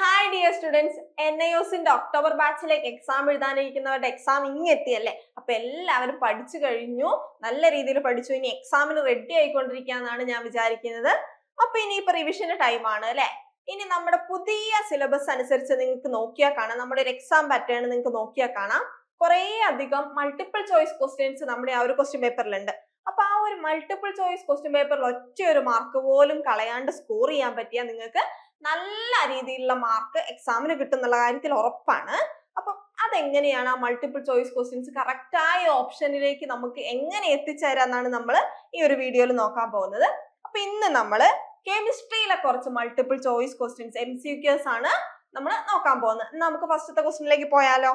Hi dear students N I ഒസിന്റെ October ബാച്ചിലേക്ക് exam എഴുതാനിരിക്കുന്നവരുടെ exam ഇങ്ങെത്തിയല്ലേ? അപ്പൊ എല്ലാവരും പഠിച്ചു കഴിഞ്ഞു. നല്ല രീതിയിൽ പഠിച്ചു. ഇനി എക്സാമിന് റെഡി ആയിക്കൊണ്ടിരിക്കുകയെന്നാണ് ഞാൻ വിചാരിക്കുന്നത്. അപ്പൊ ഇനി ഇപ്പൊ റിവിഷന്റെ ടൈമാണ് അല്ലെ? ഇനി നമ്മുടെ പുതിയ സിലബസ് അനുസരിച്ച് നിങ്ങൾക്ക് നോക്കിയാൽ കാണാം. നമ്മുടെ ഒരു എക്സാം പാറ്റേൺ നിങ്ങൾക്ക് നോക്കിയാൽ കാണാം. കുറേ അധികം മൾട്ടിപ്പിൾ ചോയ്സ് ക്വസ്റ്റ്യൻസ് നമ്മുടെ ആ ഒരു ക്വസ്റ്റ്യൻ പേപ്പറിലുണ്ട് അപ്പൊ ആ ഒരു മൾട്ടിപ്പിൾ ചോയ്സ് ക്വസ്റ്റ്യൻ പേപ്പറിൽ ഒറ്റ ഒരു മാർക്ക് പോലും കളയാണ്ട് സ്കോർ ചെയ്യാൻ പറ്റിയാൽ നിങ്ങൾക്ക് നല്ല രീതിയിലുള്ള മാർക്ക് എക്സാമിന് കിട്ടുന്നുള്ള കാര്യത്തിൽ ഉറപ്പാണ്. അപ്പം അതെങ്ങനെയാണ് ആ മൾട്ടിപ്പിൾ ചോയ്സ് ക്വസ്റ്റ്യൻസ് കറക്റ്റായ ഓപ്ഷനിലേക്ക് നമുക്ക് എങ്ങനെ എത്തിച്ചേരാന്നാണ് നമ്മൾ ഈ ഒരു വീഡിയോയിൽ നോക്കാൻ പോകുന്നത്. അപ്പൊ ഇന്ന് നമ്മൾ കെമിസ്ട്രിയിലെ കുറച്ച് multiple choice questions M C Qs ആണ് നമ്മൾ നോക്കാൻ പോകുന്നത്. നമുക്ക് ഫസ്റ്റത്തെ ക്വസ്റ്റ്യനിലേക്ക് പോയാലോ?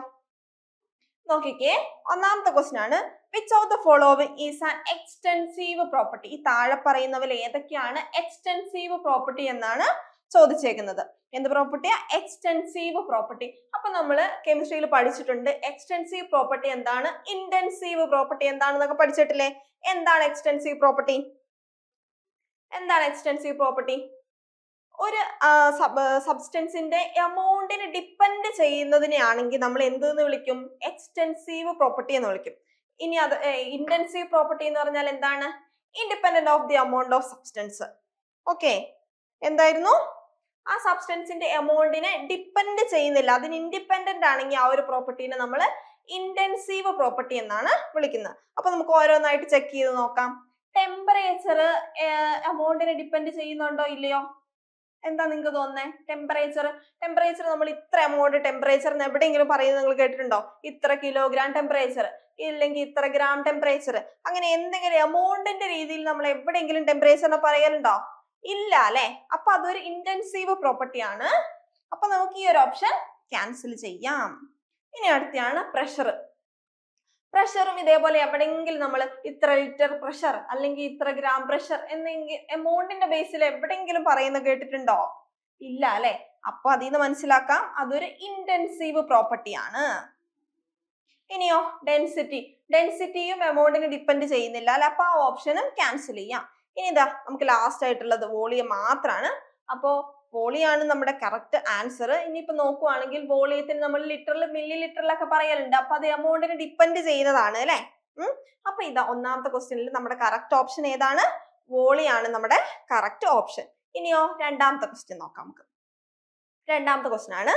നോക്കിക്കേ. ഒന്നാമത്തെ ക്വസ്റ്റ്യൻ ആണ് which of the following is an extensive property ഈ താഴെ പറയുന്നവയിൽ ഏതൊക്കെയാണ് എക്സ്റ്റെൻസീവ് പ്രോപ്പർട്ടി എന്നാണ് ചോദിച്ചേക്കുന്നത്. എന്ത് പ്രോപ്പർട്ടിയാ എക്സ്റ്റെൻസീവ് പ്രോപ്പർട്ടി അപ്പൊ നമ്മൾ കെമിസ്ട്രിയിൽ പഠിച്ചിട്ടുണ്ട്. എക്സ്റ്റെൻസീവ് പ്രോപ്പർട്ടി എന്താണ്? ഇന്റൻസീവ് പ്രോപ്പർട്ടി എന്താണെന്നൊക്കെ പഠിച്ചിട്ടില്ലേ? എന്താണ് എക്സ്റ്റെൻസീവ് പ്രോപ്പർട്ടി എന്താണ് എക്സ്റ്റെൻസീവ് പ്രോപ്പർട്ടി ഒരു സബ്സ്റ്റൻസിന്റെ എമൗണ്ടിന് ഡിപ്പെൻഡ് ചെയ്യുന്നതിനെയാണെങ്കിൽ നമ്മൾ എന്തെന്ന് വിളിക്കും? എക്സ്റ്റെൻസീവ് പ്രോപ്പർട്ടി എന്ന് വിളിക്കും. ഇനി അത് ഇന്റൻസീവ് പ്രോപ്പർട്ടി എന്ന് പറഞ്ഞാൽ എന്താണ്? Independent of the amount of substance okay എന്തായിരുന്നു? ആ സബ്സ്റ്റൻസിന്റെ എമൗണ്ടിനെ ഡിപ്പെൻഡ് ചെയ്യുന്നില്ല. അതിന് ഇൻഡിപെൻഡന്റ് ആണെങ്കിൽ ആ ഒരു പ്രോപ്പർട്ടീനെ നമ്മൾ ഇന്റൻസീവ് പ്രോപ്പർട്ടി എന്നാണ് വിളിക്കുന്നത്. അപ്പൊ നമുക്ക് ഓരോന്നായിട്ട് ചെക്ക് ചെയ്ത് നോക്കാം. ടെമ്പറേച്ചർ എമൗണ്ടിനെ ഡിപ്പെൻഡ് ചെയ്യുന്നുണ്ടോ ഇല്ലയോ? എന്താ നിങ്ങൾക്ക് തോന്നുന്നേ? ടെമ്പറേച്ചർ ടെമ്പറേച്ചർ നമ്മൾ ഇത്ര എമൗണ്ട് ടെമ്പറേച്ചർ എവിടെയെങ്കിലും പറയുന്നത് നിങ്ങൾ കേട്ടിട്ടുണ്ടോ? ഇത്ര കിലോഗ്രാം ടെമ്പറേച്ചർ ഇല്ലെങ്കിൽ ഇത്ര ഗ്രാം ടെമ്പറേച്ചർ അങ്ങനെ എന്തെങ്കിലും എമൗണ്ടിന്റെ രീതിയിൽ നമ്മൾ എവിടെയെങ്കിലും ടെമ്പറേച്ചറിനെ പറയലുണ്ടോ ഇല്ല അല്ലെ? അപ്പൊ അതൊരു ഇന്റൻസീവ് പ്രോപ്പർട്ടി ആണ്. അപ്പൊ നമുക്ക് ഈ ഒരു ഓപ്ഷൻ ക്യാൻസൽ ചെയ്യാം. ഇനി അടുത്തയാണ് പ്രഷർ പ്രഷറും ഇതേപോലെ എവിടെയെങ്കിലും നമ്മൾ ഇത്ര ലിറ്റർ പ്രഷർ അല്ലെങ്കിൽ ഇത്ര ഗ്രാം പ്രഷർ എന്നെങ്കിൽ എമൗണ്ടിന്റെ ബേസിൽ എവിടെയെങ്കിലും പറയുന്ന കേട്ടിട്ടുണ്ടോ? ഇല്ല അല്ലെ? അപ്പൊ അതിൽ നിന്ന് മനസ്സിലാക്കാം. അതൊരു ഇന്റൻസീവ് പ്രോപ്പർട്ടി ആണ്. ഇനിയോ? ഡെൻസിറ്റി ഡെൻസിറ്റിയും എമൗണ്ടിന് ഡിപ്പെൻഡ് ചെയ്യുന്നില്ല അല്ലെ? അപ്പൊ ആ ഓപ്ഷനും ക്യാൻസൽ ചെയ്യാം. ഇനി ഇതാ നമുക്ക് ലാസ്റ്റ് ആയിട്ടുള്ളത് വോളിയം മാത്രമാണ് അപ്പോ വോളിയാണ് നമ്മുടെ കറക്റ്റ് ആൻസർ ഇനിയിപ്പോ നോക്കുവാണെങ്കിൽ വോളിയത്തിന് നമ്മൾ ലിറ്ററിൽ മില്ലി ലിറ്ററിലൊക്കെ പറയലുണ്ട്. അപ്പൊ അത് എമൗണ്ടിന് ഡിപ്പെൻഡ് ചെയ്യുന്നതാണ് അല്ലെ? ഉം. അപ്പൊ ഇതാ ഒന്നാമത്തെ ക്വസ്റ്റ്യനിൽ നമ്മുടെ കറക്റ്റ് ഓപ്ഷൻ ഏതാണ്? വോളിയാണ് നമ്മുടെ കറക്റ്റ് ഓപ്ഷൻ ഇനിയോ രണ്ടാമത്തെ ക്വസ്റ്റ്യൻ നോക്കാം നമുക്ക്. രണ്ടാമത്തെ ക്വസ്റ്റ്യൻ ആണ്.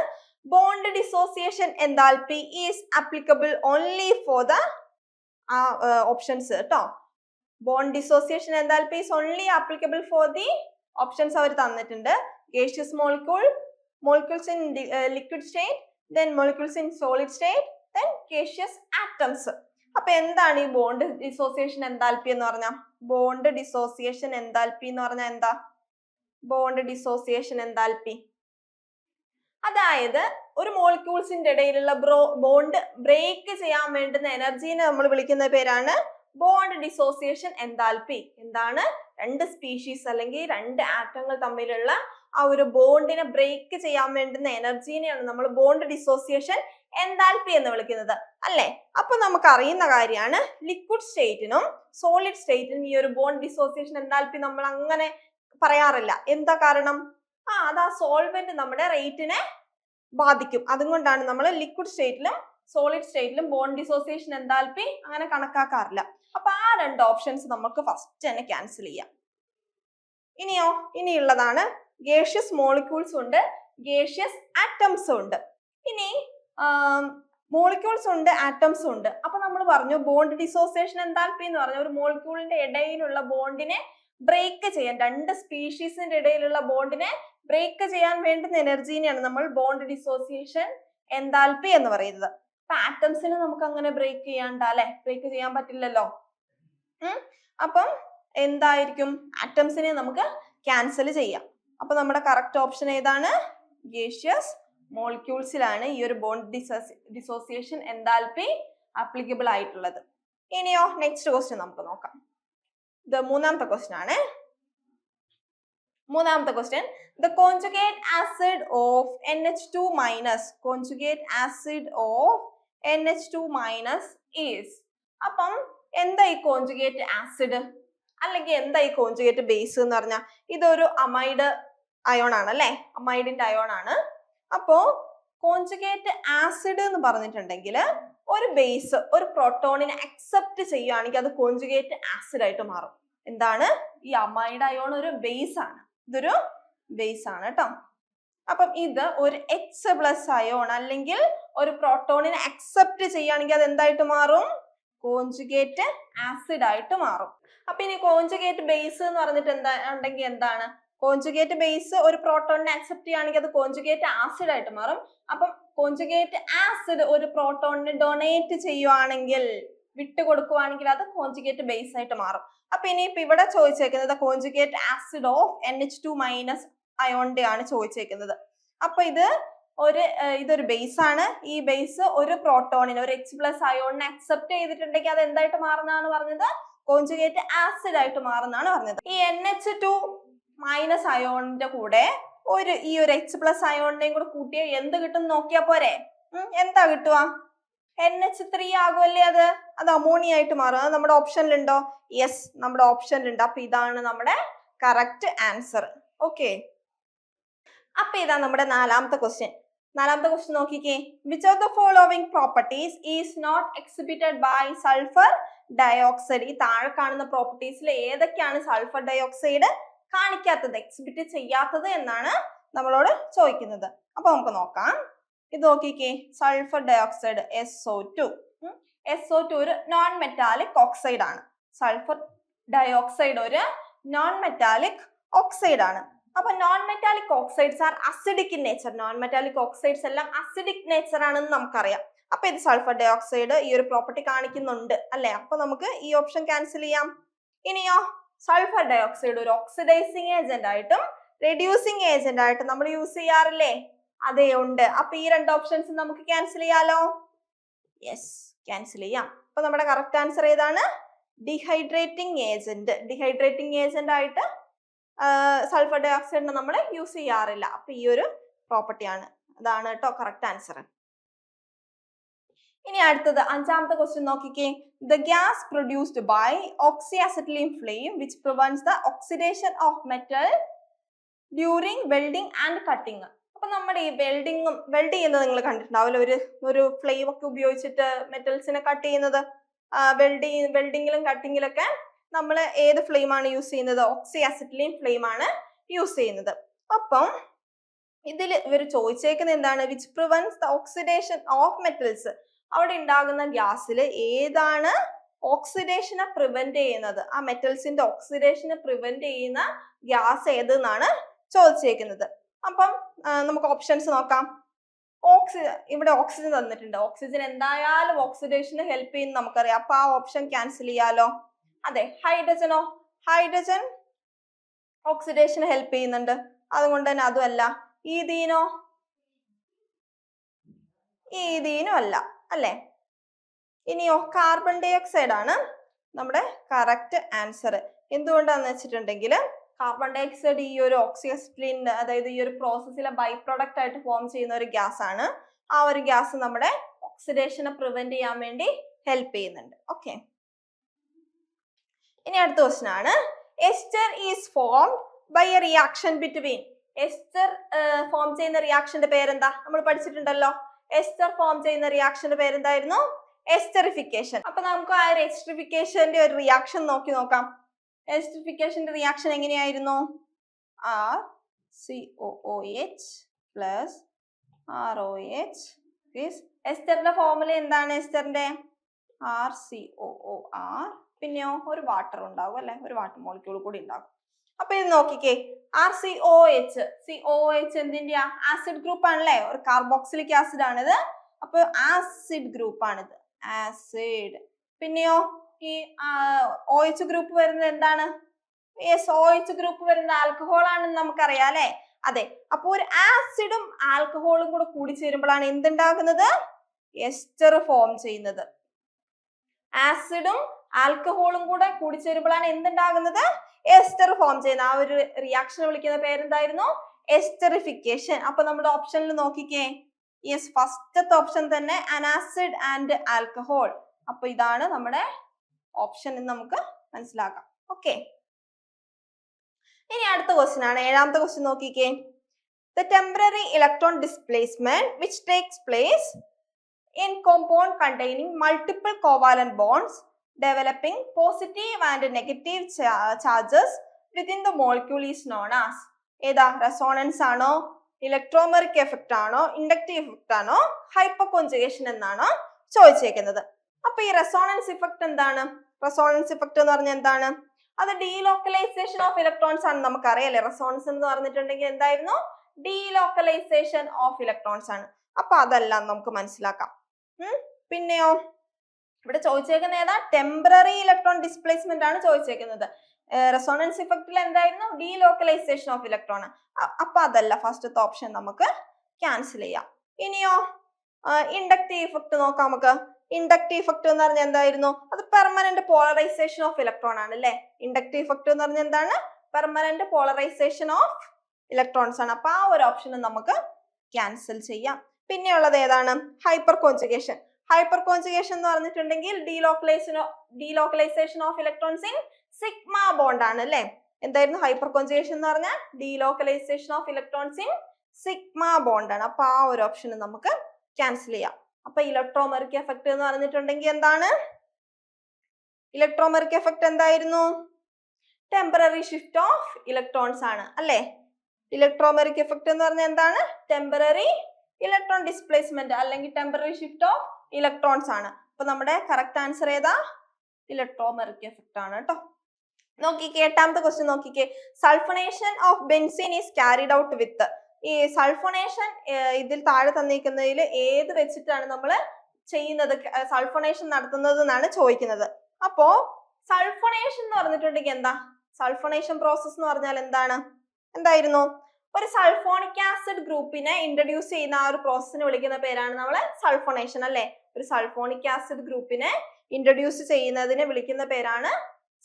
Bond dissociation enthalpy is applicable only for the options കേട്ടോ bond dissociation enthalpy is only applicable for the options അവർ തന്നിട്ടുണ്ട്. Gaseous molecule, molecules in liquid state then then in solid state then gaseous atoms. അപ്പൊ എന്താണ് ഈ bond dissociation എന്താൽപ്പി എന്ന് പറഞ്ഞാൽ bond dissociation എന്താൽപ്പി എന്ന് പറഞ്ഞാൽ എന്താ? ബോണ്ട് ഡിസോസിയേഷൻ എന്താൽപ്പി അതായത് ഒരു മോളിക്യൂൾസിന്റെ ഇടയിലുള്ള ബ്രോ ബോണ്ട് ബ്രേക്ക് ചെയ്യാൻ വേണ്ടുന്ന എനർജീനെ നമ്മൾ വിളിക്കുന്ന പേരാണ് ബോണ്ട് ഡിസോസിയേഷൻ എന്താൽപി എന്താണ്? രണ്ട് സ്പീഷീസ് അല്ലെങ്കിൽ രണ്ട് ആറ്റങ്ങൾ തമ്മിലുള്ള ആ ഒരു ബോണ്ടിനെ ബ്രേക്ക് ചെയ്യാൻ വേണ്ടുന്ന എനർജീനെയാണ് നമ്മൾ ബോണ്ട് ഡിസോസിയേഷൻ എന്താൽപി എന്ന് വിളിക്കുന്നത്. അല്ലെ? അപ്പൊ നമുക്ക് അറിയുന്ന കാര്യമാണ് ലിക്വിഡ് സ്റ്റേറ്റിനും സോളിഡ് സ്റ്റേറ്റിനും ഈ ഒരു ബോണ്ട് ഡിസോസിയേഷൻ എന്താൽപി നമ്മൾ അങ്ങനെ പറയാറില്ല. എന്താ കാരണം? ആ അത് ആ സോൾവെന്റ് നമ്മുടെ റേറ്റിനെ ബാധിക്കും. അതുകൊണ്ടാണ് നമ്മൾ ലിക്വിഡ് സ്റ്റേറ്റിലും സോളിഡ് സ്റ്റേറ്റിലും ബോണ്ട് ഡിസോസിയേഷൻ എന്താൽപി അങ്ങനെ കണക്കാക്കാറില്ല. അപ്പൊ ആ രണ്ട് ഓപ്ഷൻസ് നമുക്ക് ഫസ്റ്റ് തന്നെ ക്യാൻസൽ ചെയ്യാം. ഇനിയോ? ഇനിയുള്ളതാണ് ഗേഷ്യസ് മോളിക്യൂൾസ് ഉണ്ട് ഗേഷ്യസ് ആറ്റംസ് ഉണ്ട്. ഇനി മോളിക്യൂൾസ് ഉണ്ട് ആറ്റംസ് ഉണ്ട്. അപ്പൊ നമ്മൾ പറഞ്ഞു ബോണ്ട് ഡിസോസിയേഷൻ എന്താൽപ്പി എന്ന് പറഞ്ഞ ഒരു മോളിക്യൂളിന്റെ ഇടയിലുള്ള ബോണ്ടിനെ ബ്രേക്ക് ചെയ്യാൻ രണ്ട് സ്പീഷീസിന്റെ ഇടയിലുള്ള ബോണ്ടിനെ ബ്രേക്ക് ചെയ്യാൻ വേണ്ടുന്ന എനർജീനെയാണ് നമ്മൾ ബോണ്ട് ഡിസോസിയേഷൻ എന്താൽപ്പി എന്ന് പറയുന്നത്. അപ്പൊ ആറ്റംസിനെ നമുക്ക് അങ്ങനെ ബ്രേക്ക് ചെയ്യാണ്ട അല്ലെ? ബ്രേക്ക് ചെയ്യാൻ പറ്റില്ലല്ലോ. അപ്പം എന്തായിരിക്കും? ആറ്റംസിനെ നമുക്ക് ക്യാൻസൽ ചെയ്യാം. അപ്പൊ നമ്മുടെ കറക്റ്റ് ഓപ്ഷൻ ഏതാണ്? ഗേഷ്യസ് മോളിക്യൂൾസിലാണ് ഈ ഒരു ബോണ്ട് ഡിസോസിയേഷൻ എന്താൽപി ആപ്ലിക്കബിൾ ആയിട്ടുള്ളത്. ഇനിയോ നെക്സ്റ്റ് ക്വസ്റ്റ്യൻ നമുക്ക് നോക്കാം. ഇത് മൂന്നാമത്തെ ക്വസ്റ്റ്യൻ ആണ്. മൂന്നാമത്തെ question the conjugate acid of N H two minus conjugate acid of N H two minus is അപ്പം എന്തായി കോഞ്ചുഗേറ്റ് ആസിഡ് അല്ലെങ്കിൽ എന്തായി കോഞ്ചുഗേറ്റ് ബേസ് എന്ന് പറഞ്ഞാൽ ഇതൊരു അമൈഡ് അയോൺ ആണ് അല്ലെ? അമൈഡിന്റെ അയോൺ ആണ്. അപ്പോ കോഞ്ചുഗേറ്റ് ആസിഡ് എന്ന് പറഞ്ഞിട്ടുണ്ടെങ്കിൽ ഒരു ബേസ് ഒരു പ്രോട്ടോണിനെ അക്സെപ്റ്റ് ചെയ്യുകയാണെങ്കിൽ അത് കോഞ്ചുഗേറ്റ് ആസിഡ് ആയിട്ട് മാറും. എന്താണ്? ഈ അമൈഡ് അയോൺ ഒരു ബേസ് ആണ്. ഇതൊരു ബേസ് ആണ് കേട്ടോ അപ്പം ഇത് ഒരു എച്ച് പ്ലസ് അയോൺ അല്ലെങ്കിൽ ഒരു പ്രോട്ടോണിനെ അക്സെപ്റ്റ് ചെയ്യുകയാണെങ്കിൽ അത് എന്തായിട്ട് മാറും? കോഞ്ചുഗേറ്റ് ആസിഡ് ആയിട്ട് മാറും. അപ്പൊ ഇനി കോഞ്ചുഗേറ്റ് ബേസ് എന്ന് പറഞ്ഞിട്ട് എന്താ ഉണ്ടെങ്കിൽ എന്താണ്? കോഞ്ചുഗേറ്റ് ബേസ് ഒരു പ്രോട്ടോണിനെ അക്സെപ്റ്റ് ചെയ്യുകയാണെങ്കിൽ അത് കോഞ്ചുഗേറ്റ് ആസിഡ് ആയിട്ട് മാറും. അപ്പം കോഞ്ചുഗേറ്റ് ആസിഡ് ഒരു പ്രോട്ടോണിനെ ഡൊണേറ്റ് ചെയ്യുവാണെങ്കിൽ വിട്ടുകൊടുക്കുവാണെങ്കിൽ അത് കോഞ്ചുഗേറ്റ് ബേസ് ആയിട്ട് മാറും. അപ്പൊ ഇനി ഇപ്പൊ ഇവിടെ ചോദിച്ചേക്കുന്നത് conjugate acid of N H two minus അയോണിന്റെ ആണ് ചോദിച്ചേക്കുന്നത്. അപ്പൊ ഇത് ഒരു ഇതൊരു ബേസ് ആണ്. ഈ ബേസ് ഒരു പ്രോട്ടോണിന് ഒരു എച്ച് പ്ലസ് അയോണിനെ അക്സെപ്റ്റ് ചെയ്തിട്ടുണ്ടെങ്കിൽ അത് എന്തായിട്ട് മാറുന്നതാണ് പറഞ്ഞത്? കോഞ്ചുഗേറ്റ് ആസിഡ് ആയിട്ട് മാറുന്നതാണ് പറഞ്ഞത്. ഈ എൻ എച്ച് ടു മൈനസ് അയോണിന്റെ കൂടെ ഒരു ഈ ഒരു എച്ച് പ്ലസ് അയോണിനെയും കൂടെ കൂട്ടിയ എന്ത് കിട്ടും നോക്കിയാ പോരെ? എന്താ കിട്ടുക? എൻ എച്ച് ത്രീ ആകുമല്ലേ അത്? അത് അമോണിയ ആയിട്ട് മാറും. അത് നമ്മുടെ ഓപ്ഷനിലുണ്ടോ യെസ് നമ്മുടെ ഓപ്ഷനിലുണ്ട് അപ്പൊ ഇതാണ് നമ്മുടെ കറക്റ്റ് ആൻസർ ഓക്കെ അപ്പൊ ഇതാ നമ്മുടെ നാലാമത്തെ ക്വസ്റ്റ്യൻ നാലാമത്തെ ക്വസ്റ്റ്യൻ നോക്കിക്കേ. Which of the following properties is not exhibited by sulphur dioxide ഈ താഴെ കാണുന്ന പ്രോപ്പർട്ടീസിൽ ഏതൊക്കെയാണ് സൾഫർ ഡയോക്സൈഡ് കാണിക്കാത്തത് എക്സിബിറ്റ് ചെയ്യാത്തത് എന്നാണ് നമ്മളോട് ചോദിക്കുന്നത്. അപ്പൊ നമുക്ക് നോക്കാം. ഇത് നോക്കിക്കേ. Sulphur dioxide S O two S O two ഒരു നോൺ മെറ്റാലിക് ഓക്സൈഡ് ആണ്. സൾഫർ ഡയോക്സൈഡ് ഒരു നോൺ മെറ്റാലിക് ഓക്സൈഡ് ആണ്. അപ്പൊ non metallic oxides are acidic in nature non metallic oxides എല്ലാം അസിഡിക് നേച്ചർ ആണെന്ന് നമുക്കറിയാം. അപ്പൊ ഇത് സൾഫർ ഡൈ ഓക്സൈഡ് ഈ ഒരു പ്രോപ്പർട്ടി കാണിക്കുന്നുണ്ട് അല്ലെ? അപ്പൊ നമുക്ക് ഈ ഓപ്ഷൻ ക്യാൻസൽ ചെയ്യാം. ഇനിയോ? സൾഫർ ഡൈ ഓക്സൈഡ് ഒരു ഓക്സിഡൈസിങ് ഏജന്റ് ആയിട്ടും റെഡ്യൂസിങ് ഏജന്റ് ആയിട്ടും നമ്മൾ യൂസ് ചെയ്യാറില്ലേ? അതേ ഉണ്ട്. അപ്പൊ ഈ രണ്ട് ഓപ്ഷൻസ് നമുക്ക് ക്യാൻസൽ ചെയ്യാലോ? യെസ് ക്യാൻസൽ ചെയ്യാം. അപ്പൊ നമ്മുടെ കറക്റ്റ് ആൻസർ ഏതാണ്? ഡിഹൈഡ്രേറ്റിംഗ് ഏജന്റ് ഡിഹൈഡ്രേറ്റിംഗ് ഏജന്റ് ആയിട്ട് സൾഫർ ഡൈ ഓക്സൈഡിന് നമ്മൾ യൂസ് ചെയ്യാറില്ല. അപ്പൊ ഈ ഒരു പ്രോപ്പർട്ടി ആണ്. അതാണ് കേട്ടോ കറക്റ്റ് ആൻസർ ഇനി അടുത്തത് അഞ്ചാമത്തെ ക്വസ്റ്റ്യൻ നോക്കിക്കേ. The gas produced by oxyacetylene flame which prevents the oxidation of metal during welding and cutting അപ്പൊ നമ്മുടെ ഈ വെൽഡിങ്ങും വെൽഡ് ചെയ്യുന്നത് നിങ്ങൾ കണ്ടിട്ടുണ്ടാവില്ല. ഒരു ഒരു ഫ്ലെയിം ഒക്കെ ഉപയോഗിച്ചിട്ട് മെറ്റൽസിനെ കട്ട് ചെയ്യുന്നത്. വെൽഡിങ് വെൽഡിങ്ങിലും കട്ടിങ്ങിലൊക്കെ നമ്മൾ ഏത് ഫ്ലെയിം ആണ് യൂസ് ചെയ്യുന്നത്? ഓക്സി അസിറ്റിലിൻ ഫ്ലെയിം ആണ് യൂസ് ചെയ്യുന്നത്. അപ്പം ഇതിൽ ഇവർ ചോദിച്ചേക്കുന്നത് എന്താണ്? Which prevents the oxidation of metals അവിടെ ഉണ്ടാകുന്ന ഗ്യാസിൽ ഏതാണ് ഓക്സിഡേഷനെ പ്രിവെന്റ് ചെയ്യുന്നത്? ആ മെറ്റൽസിന്റെ ഓക്സിഡേഷനെ പ്രിവെന്റ് ചെയ്യുന്ന ഗ്യാസ് ഏതെന്നാണ് ചോദിച്ചേക്കുന്നത്. അപ്പം നമുക്ക് ഓപ്ഷൻസ് നോക്കാം. ഓക്സി ഇവിടെ ഓക്സിജൻ തന്നിട്ടുണ്ട്. ഓക്സിജൻ എന്തായാലും ഓക്സിഡേഷന് ഹെൽപ്പ് ചെയ്യുന്ന നമുക്കറിയാം. അപ്പൊ ആ ഓപ്ഷൻ ക്യാൻസൽ ചെയ്യാലോ? അതെ ഹൈഡ്രജനോ ഹൈഡ്രജൻ ഓക്സിഡേഷൻ ഹെൽപ്പ് ചെയ്യുന്നുണ്ട്. അതുകൊണ്ട് തന്നെ അതുമല്ല. ഈതീനോ ഈതീനും അല്ല അല്ലേ? ഇനിയോ കാർബൺ ഡൈ ഓക്സൈഡ് ആണ് നമ്മുടെ കറക്റ്റ് ആൻസർ എന്തുകൊണ്ടാന്ന് വെച്ചിട്ടുണ്ടെങ്കിൽ കാർബൺ ഡൈ ഓക്സൈഡ് ഈ ഒരു ഓക്സിയസ്റ്റിലിൻ അതായത് ഈ ഒരു പ്രോസസ്സിലെ ബൈ പ്രോഡക്റ്റ് ആയിട്ട് ഫോം ചെയ്യുന്ന ഒരു ഗ്യാസ് ആണ്. ആ ഒരു ഗ്യാസ് നമ്മുടെ ഓക്സിഡേഷനെ പ്രിവെന്റ് ചെയ്യാൻ വേണ്ടി ഹെൽപ്പ് ചെയ്യുന്നുണ്ട്. ഓക്കെ ഇനി അടുത്ത ക്വസ്റ്റൻ ആണ്. Ester is form by a reaction between ester form ചെയ്യുന്ന റിയാക്ഷന്റെ പേരെന്താ? നമ്മൾ പഠിച്ചിട്ടുണ്ടല്ലോ. എസ്റ്റർ ഫോം ചെയ്യുന്ന റിയാക്ഷന്റെ പേരെന്തായിരുന്നു? എസ്റ്ററിഫിക്കേഷൻ അപ്പൊ നമുക്ക് ആ ഒരു എസ്റ്ററിഫിക്കേഷന്റെ ഒരു റിയാക്ഷൻ നോക്കി നോക്കാം. എസ്റ്ററിഫിക്കേഷന്റെ റിയാക്ഷൻ എങ്ങനെയായിരുന്നു? R C O H plus R O H എസ്റ്ററിന്റെ formula എന്താണ്? എസ്റ്ററിന്റെ ആർ സി ഒ ആർ പിന്നെയോ ഒരു വാട്ടർ ഉണ്ടാകും അല്ലെ? ഒരു വാട്ടർ മോളിക്യൂൾ കൂടി ഉണ്ടാകും അപ്പൊ ഇത് നോക്കിക്കേ. R C O H C O H എന്തിന്റെയാ? Acid group ആണല്ലേ? ഒരു കാർബോക്സിലിക് ആസിഡ് ആണിത്. അപ്പൊ ആസിഡ് ഗ്രൂപ്പ് ആണിത്. ആസിഡ് പിന്നെയോ ഈ ഒ എച്ച് ഗ്രൂപ്പ് വരുന്നത് എന്താണ്? യെസ് ഒ എച്ച് ഗ്രൂപ്പ് വരുന്ന ആൽക്കഹോൾ ആണെന്ന് നമുക്കറിയാം അല്ലെ? അതെ. അപ്പൊ ഒരു ആസിഡും ആൽക്കഹോളും കൂടെ കൂടി ചേരുമ്പോഴാണ് എന്തുണ്ടാകുന്നത്? എസ്റ്റർ ഫോം ചെയ്യുന്നത്. ആസിഡും ആൽക്കഹോളും കൂടെ കൂടി കൂടിച്ചേരുമ്പോഴാണ് എന്തുണ്ടാകുന്നത്? എസ്റ്റർ ഫോം ചെയ്യുന്നത്. ആ ഒരു റിയാക്ഷൻ വിളിക്കുന്ന പേരെന്തായിരുന്നു? എസ്റ്ററിഫിക്കേഷൻ അപ്പൊ നമ്മുടെ ഓപ്ഷനിൽ നോക്കിക്കേ. യെസ് ഫസ്റ്റത്തെ ഓപ്ഷൻ തന്നെ അനാസിഡ് ആൻഡ് ആൽക്കഹോൾ അപ്പൊ ഇതാണ് നമ്മുടെ ഓപ്ഷൻ എന്ന് നമുക്ക് മനസ്സിലാക്കാം. ഓക്കെ ഇനി അടുത്ത ക്വസ്റ്റ്യൻ ആണ്. ഏഴാമത്തെ ക്വസ്റ്റ്യൻ നോക്കിക്കേ. The temporary electron displacement which takes place in compound containing multiple covalent bonds developing positive and negative cha- charges within the molecule is known as. ഏതാ? റെസോണൻസ് ആണോ? ഇലക്ട്രോമെറിക് എഫക്റ്റ് ആണോ? Inductive effect ആണോ? Hyper എന്നാണോ ചോദിച്ചേക്കുന്നത്. അപ്പൊ ഈ resonance effect എന്താണ്? Resonance effect എന്ന് പറഞ്ഞാൽ എന്താണ്? അത് ഡീലോക്കലൈസേഷൻ ഓഫ് ഇലക്ട്രോൺസ് ആണ് നമുക്കറിയാലേ. റെസോണൻസ് എന്ന് പറഞ്ഞിട്ടുണ്ടെങ്കിൽ എന്തായിരുന്നു? ഡീലോക്കലൈസേഷൻ ഓഫ് ഇലക്ട്രോൺസ് ആണ്. അപ്പൊ അതെല്ലാം നമുക്ക് മനസ്സിലാക്കാം. പിന്നെയോ? ഇവിടെ ചോദിച്ചേക്കുന്ന ഏതാ? ടെമ്പററി ഇലക്ട്രോൺ ഡിസ്പ്ലേസ്മെന്റ് ആണ് ചോദിച്ചേക്കുന്നത്. റെസോണൻസ് ഇഫക്റ്റിൽ എന്തായിരുന്നു? ഡീലോക്കലൈസേഷൻ ഓഫ് ഇലക്ട്രോൺ അപ്പൊ അതല്ല ഫസ്റ്റത്തെ ഓപ്ഷൻ നമുക്ക് ക്യാൻസൽ ചെയ്യാം. ഇനിയോ? ഇൻഡക്റ്റീവ് ഇഫക്റ്റ് നോക്കാം നമുക്ക്. ഇൻഡക്റ്റീവ് ഇഫക്റ്റ് എന്ന് പറഞ്ഞാൽ എന്തായിരുന്നു? അത് പെർമനന്റ് പോളറൈസേഷൻ ഓഫ് ഇലക്ട്രോൺ ആണ് അല്ലേ? ഇൻഡക്റ്റീവ് ഇഫക്റ്റ് എന്ന് പറഞ്ഞാൽ എന്താണ്? പെർമനന്റ് പോളറൈസേഷൻ ഓഫ് ഇലക്ട്രോൺസ് ആണ്. അപ്പൊ ആ ഒരു ഓപ്ഷനും നമുക്ക് ക്യാൻസൽ ചെയ്യാം. പിന്നെയുള്ളത് ഏതാണ്? ഹൈപ്പർ കോൺജുഗേഷൻ ഹൈപ്പർ കോൺസിഗേഷൻ എന്ന് പറഞ്ഞിട്ടുണ്ടെങ്കിൽ delocalisation of electrons in sigma bond ആണ് അല്ലെ? എന്തായിരുന്നു ഹൈപ്പർ കോൺസിഗേഷൻ എന്ന് പറഞ്ഞാൽ delocalisation of electrons in sigma bond ആണ്. അപ്പൊ ആ ഒരു ഓപ്ഷൻ നമുക്ക് ക്യാൻസൽ ചെയ്യാം. അപ്പൊ ഇലക്ട്രോമെറിക് എഫക്ട് എന്ന് പറഞ്ഞിട്ടുണ്ടെങ്കിൽ എന്താണ്? ഇലക്ട്രോമെറിക് എഫക്ട് എന്തായിരുന്നു? ടെമ്പററി ഷിഫ്റ്റ് ഓഫ് ഇലക്ട്രോൺസ് ആണ് അല്ലെ? ഇലക്ട്രോമെറിക് എഫക്ട് എന്ന് പറഞ്ഞാൽ എന്താണ്? ടെമ്പററി ഇലക്ട്രോൺ ഡിസ്പ്ലേസ്മെന്റ് അല്ലെങ്കിൽ ടെമ്പററി ഷിഫ്റ്റ് ഓഫ് ഇലക്ട്രോൺസ് ആണ്. അപ്പൊ നമ്മുടെ കറക്റ്റ് ആൻസർ ഏതാ? ഇലക്ട്രോമെറിക് എഫക്റ്റ് ആണ് കേട്ടോ. നോക്കിക്കേ എട്ടാമത്തെ ക്വസ്റ്റ്യൻ നോക്കിക്കേ. Sulphonation of benzene is carried out with ഈ സൾഫണേഷൻ ഇതിൽ താഴെ തന്നിരിക്കുന്നതിൽ ഏത് വെച്ചിട്ടാണ് നമ്മൾ ചെയ്യുന്നത്? സൾഫണേഷൻ നടത്തുന്നത് എന്നാണ് ചോദിക്കുന്നത്. അപ്പോ സൾഫണേഷൻ എന്ന് പറഞ്ഞിട്ടുണ്ടെങ്കിൽ എന്താ? സൾഫണേഷൻ പ്രോസസ് എന്ന് പറഞ്ഞാൽ എന്താണ്? എന്തായിരുന്നു? ഒരു സൾഫോണിക് ആസിഡ് ഗ്രൂപ്പിനെ ഇൻട്രൊഡ്യൂസ് ചെയ്യുന്ന ആ ഒരു പ്രോസസ്സിനെ വിളിക്കുന്ന പേരാണ് നമ്മൾ സൾഫോണേഷൻ അല്ലെ? ഒരു സൾഫോണിക് ആസിഡ് ഗ്രൂപ്പിനെ ഇൻട്രൊഡ്യൂസ് ചെയ്യുന്നതിനെ വിളിക്കുന്ന പേരാണ്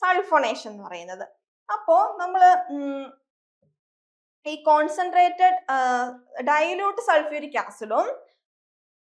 സൾഫോണേഷൻ എന്ന് പറയുന്നത്. അപ്പോ നമ്മൾ ഈ കോൺസെൻട്രേറ്റഡ് ഡൈലൂട്ട് സൾഫ്യൂരിക് ആസിഡും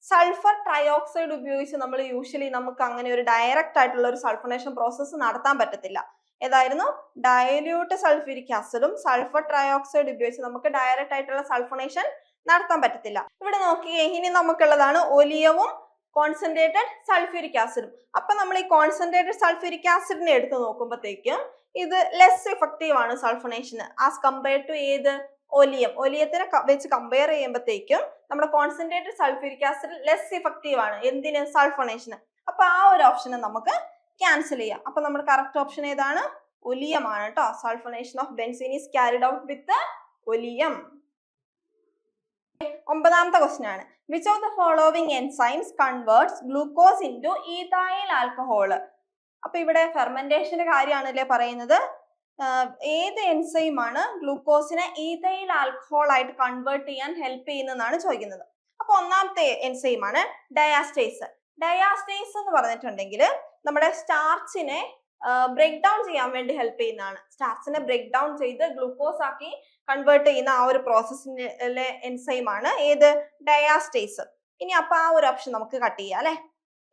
സൾഫർ ട്രയോക്സൈഡ് ഉപയോഗിച്ച് നമ്മൾ യൂഷ്വലി നമുക്ക് അങ്ങനെ ഒരു ഡയറക്റ്റ് ആയിട്ടുള്ള ഒരു സൾഫണേഷൻ പ്രോസസ്സ് നടത്താൻ പറ്റത്തില്ല. ഏതായിരുന്നു? ഡയല്യൂട്ട് സൾഫ്യൂരിക് ആസിഡും സൾഫർ ട്രയോക്സൈഡ് ഉപയോഗിച്ച് നമുക്ക് ഡയറക്റ്റ് ആയിട്ടുള്ള സൾഫണേഷൻ നടത്താൻ പറ്റത്തില്ല. ഇവിടെ നോക്കിയേ ഇനി നമുക്കുള്ളതാണ് ഒലിയവും കോൺസെൻട്രേറ്റഡ് സൾഫ്യൂരിക് ആസിഡും അപ്പൊ നമ്മൾ ഈ കോൺസെൻട്രേറ്റഡ് സൾഫ്യൂരിക് ആസിഡിനെ എടുത്ത് നോക്കുമ്പോഴത്തേക്കും ഇത് ലെസ് എഫക്റ്റീവ് ആണ് സൾഫണേഷന് ആസ് കമ്പയർ ടു ഏത്? ഒലിയം. ഒലിയത്തിനെ വെച്ച് കമ്പയർ ചെയ്യുമ്പോഴത്തേക്കും നമ്മുടെ concentrated sulphuric acid less effective ആണ്. എന്തിന്? സൾഫണേഷന് അപ്പൊ ആ ഒരു ഓപ്ഷനെ നമുക്ക് ക്യാൻസൽ ചെയ്യാം അപ്പൊ നമ്മൾ കറക്റ്റ് ഓപ്ഷൻ ഏതാണ്? ഒലിയമാണ് കേട്ടോ sulphonation of benzene is carried out with oleum. ഒമ്പതാമത്തെ ക്വസ്റ്റ്യൻ ആണ്. Which of the following enzymes converts glucose into ethyl alcohol അപ്പൊ ഇവിടെ ഫെർമെന്റേഷന്റെ കാര്യമാണല്ലേ പറയുന്നത്? ഏത് എൻസൈം ആണ് ഗ്ലൂക്കോസിനെ ഈതയിൽ ആൽക്കഹോൾ ആയിട്ട് കൺവേർട്ട് ചെയ്യാൻ ഹെൽപ്പ് ചെയ്യുന്നതെന്നാണ് ചോദിക്കുന്നത്. അപ്പൊ ഒന്നാമത്തെ എൻസൈം ആണ് ഡയാസ്റ്റേസ് ഡയാസ്റ്റേസ് എന്ന് പറഞ്ഞിട്ടുണ്ടെങ്കിൽ നമ്മുടെ സ്റ്റാർച്ചിനെ ബ്രേക്ക് ഡൗൺ ചെയ്യാൻ വേണ്ടി ഹെൽപ്പ് ചെയ്യുന്നതാണ്. സ്റ്റാർച്ചിനെ ബ്രേക്ക് ഡൗൺ ചെയ്ത് ഗ്ലൂക്കോസ് ആക്കി കൺവേർട്ട് ചെയ്യുന്ന ആ ഒരു പ്രോസസ്സിലെ എൻസൈം ആണ് ഏത്? ഡയാസ്റ്റേസ് ഇനി അപ്പൊ ആ ഒരു ഓപ്ഷൻ നമുക്ക് കട്ട് ചെയ്യാം അല്ലെ?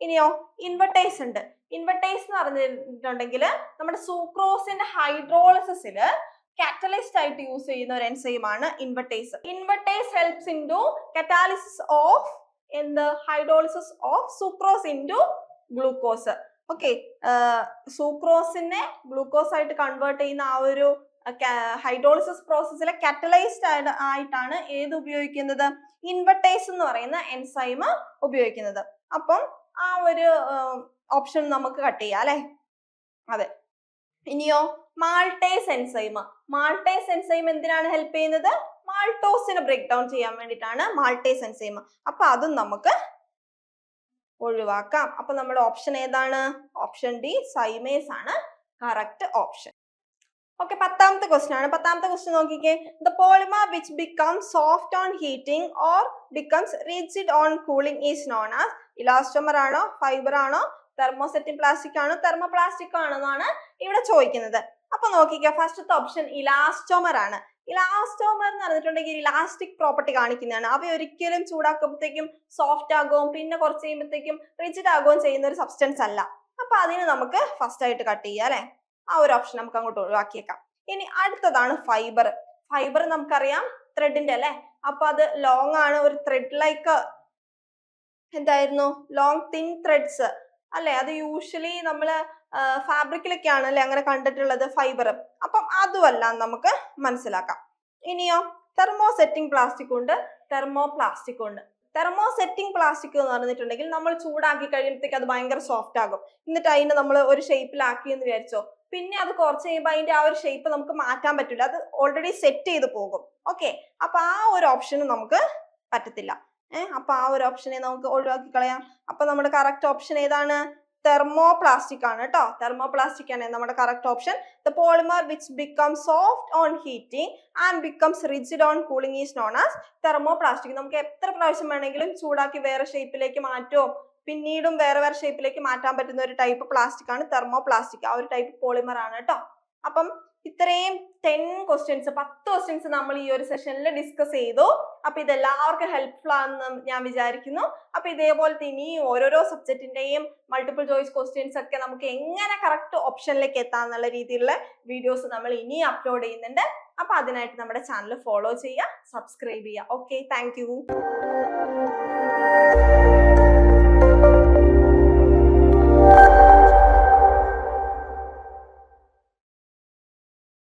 ഇനിയോ? ഇൻവെർട്ടേസ് ഉണ്ട്. ഇൻവെർട്ടേസ് എന്ന് പറഞ്ഞിട്ടുണ്ടെങ്കിൽ നമ്മുടെ സൂക്രോസിന്റെ ഹൈഡ്രോളിസിൽ കാറ്റലിസ്റ്റ് ആയിട്ട് യൂസ് ചെയ്യുന്ന ഒരു എൻസൈം ആണ് invertase invertase helps into catalysis of എന്ത്? Hydrolysis of sucrose into glucose okay സൂക്രോസിനെ glucose ആയിട്ട് കൺവേർട്ട് ചെയ്യുന്ന ആ ഒരു ഹൈഡ്രോളിസിസ് പ്രോസസ്സിലെ കാറ്റലൈസ്ഡ് ആയിട്ടാണ് ഏത് ഉപയോഗിക്കുന്നത്? ഇൻവെർട്ടേസ് എന്ന് പറയുന്ന എൻസൈം ഉപയോഗിക്കുന്നത്. അപ്പം ആ ഒരു ഓപ്ഷൻ നമുക്ക് കട്ട് ചെയ്യാം അല്ലെ? അതെ. ഇനിയോ മാൾട്ടേസ് എൻസൈമ് മാൾട്ടേസ് എൻസൈം എന്തിനാണ് ഹെൽപ്പ് ചെയ്യുന്നത്? മാൾട്ടോസിനെ ബ്രേക്ക് ഡൗൺ ചെയ്യാൻ വേണ്ടിയിട്ടാണ് മാൾട്ടേസ് എൻസൈമ് അപ്പൊ അതും നമുക്ക് ഒഴിവാക്കാം. അപ്പൊ നമ്മുടെ ഓപ്ഷൻ ഏതാണ്? ഓപ്ഷൻ ഡി സൈമേസ് ആണ് കറക്റ്റ് ഓപ്ഷൻ ഓക്കെ പത്താമത്തെ ക്വസ്റ്റ്യൻ ആണ്. പത്താമത്തെ ക്വസ്റ്റ്യൻ നോക്കിക്കേ. The polymer which become soft on heating or becomes rigid on cooling is known as elastomer ആണോ ഫൈബർ ആണോ തെർമോസെറ്റിൻ പ്ലാസ്റ്റിക് ആണോ തെർമോപ്ലാസ്റ്റിക് ആണോ എന്നാണ് ഇവിടെ ചോദിക്കുന്നത്. അപ്പൊ നോക്കിക്കേ ഫസ്റ്റത്തെ ഓപ്ഷൻ ഇലാസ്റ്റോമർ ആണ്. ഇലാസ്റ്റോമർ എന്ന് പറഞ്ഞിട്ടുണ്ടെങ്കിൽ ഇലാസ്റ്റിക് പ്രോപ്പർട്ടി കാണിക്കുന്നതാണ്. അവ ഒരിക്കലും ചൂടാക്കുമ്പോഴത്തേക്കും സോഫ്റ്റ് ആകും പിന്നെ കുറച്ച് കഴിയുമ്പോഴത്തേക്കും റിജിഡ് ആകുകയും ചെയ്യുന്ന ഒരു സബ്സ്റ്റൻസ് അല്ല. അപ്പൊ അതിന് നമുക്ക് ഫസ്റ്റ് ആയിട്ട് കട്ട് ചെയ്യാം അല്ലെ? ആ ഒരു ഓപ്ഷൻ നമുക്ക് അങ്ങോട്ട് ഒഴിവാക്കിയേക്കാം. ഇനി അടുത്തതാണ് ഫൈബർ ഫൈബർ നമുക്കറിയാം ത്രെഡിന്റെ അല്ലെ? അപ്പൊ അത് ലോങ് ആണ്. ഒരു ത്രെഡ് ലൈക്ക് എന്തായിരുന്നു? ലോങ് തിൻ ത്രെഡ്സ് അല്ലെ? അത് യൂഷ്വലി നമ്മൾ ഫാബ്രിക്കിലൊക്കെയാണ് അല്ലെ അങ്ങനെ കണ്ടിട്ടുള്ളത് ഫൈബർ അപ്പം അതുമല്ല നമുക്ക് മനസ്സിലാക്കാം. ഇനിയോ തെർമോ സെറ്റിംഗ് പ്ലാസ്റ്റിക് ഉണ്ട് തെർമോ പ്ലാസ്റ്റിക് ഉണ്ട്. തെർമോ സെറ്റിംഗ് പ്ലാസ്റ്റിക് എന്ന് പറഞ്ഞിട്ടുണ്ടെങ്കിൽ നമ്മൾ ചൂടാക്കി കഴിയുമ്പോഴത്തേക്ക് അത് ഭയങ്കര സോഫ്റ്റ് ആകും. എന്നിട്ട് അതിനെ നമ്മൾ ഒരു ഷേപ്പിലാക്കി എന്ന് വിചാരിച്ചോ. പിന്നെ അത് കുറച്ച് കഴിയുമ്പോൾ അതിന്റെ ആ ഒരു ഷേപ്പ് നമുക്ക് മാറ്റാൻ പറ്റില്ല അത് ഓൾറെഡി സെറ്റ് ചെയ്ത് പോകും. ഓക്കെ അപ്പൊ ആ ഒരു ഓപ്ഷൻ നമുക്ക് പറ്റത്തില്ല. ഏഹ് അപ്പൊ ആ ഒരു ഓപ്ഷനെ നമുക്ക് ഒഴിവാക്കി കളയാം. അപ്പൊ നമ്മുടെ കറക്റ്റ് ഓപ്ഷൻ ഏതാണ്? തെർമോ പ്ലാസ്റ്റിക് ആണ് കേട്ടോ തെർമോപ്ലാസ്റ്റിക് ആണ് നമ്മുടെ correct option the polymer which become soft on heating and becomes rigid on cooling is known as thermoplastic നമുക്ക് എത്ര പ്രാവശ്യം വേണമെങ്കിലും ചൂടാക്കി വേറെ ഷേപ്പിലേക്ക് മാറ്റോ? പിന്നീടും വേറെ വേറെ ഷേപ്പിലേക്ക് മാറ്റാൻ പറ്റുന്ന ഒരു ടൈപ്പ് പ്ലാസ്റ്റിക് ആണ് തെർമോപ്ലാസ്റ്റിക് ആ ഒരു ടൈപ്പ് പോളിമർ ആണ് കേട്ടോ അപ്പം ഇത്രയും ടെൻ ക്വസ്റ്റ്യൻസ് പത്ത് ക്വസ്റ്റ്യൻസ് നമ്മൾ ഈ ഒരു സെഷനിൽ ഡിസ്കസ് ചെയ്തു. അപ്പൊ ഇതെല്ലാവർക്കും ഹെൽപ്ഫുൾ ആണെന്ന് ഞാൻ വിചാരിക്കുന്നു. അപ്പൊ ഇതേപോലത്തെ ഇനി ഓരോരോ സബ്ജക്റ്റിന്റെയും മൾട്ടിപ്പിൾ ചോയ്സ് ക്വസ്റ്റ്യൻസ് ഒക്കെ നമുക്ക് എങ്ങനെ കറക്റ്റ് ഓപ്ഷനിലേക്ക് എത്താം എന്നുള്ള രീതിയിലുള്ള വീഡിയോസ് നമ്മൾ ഇനി അപ്ലോഡ് ചെയ്യുന്നുണ്ട്. അപ്പൊ അതിനായിട്ട് നമ്മുടെ ചാനൽ ഫോളോ ചെയ്യുക സബ്സ്ക്രൈബ് ചെയ്യുക. Okay thank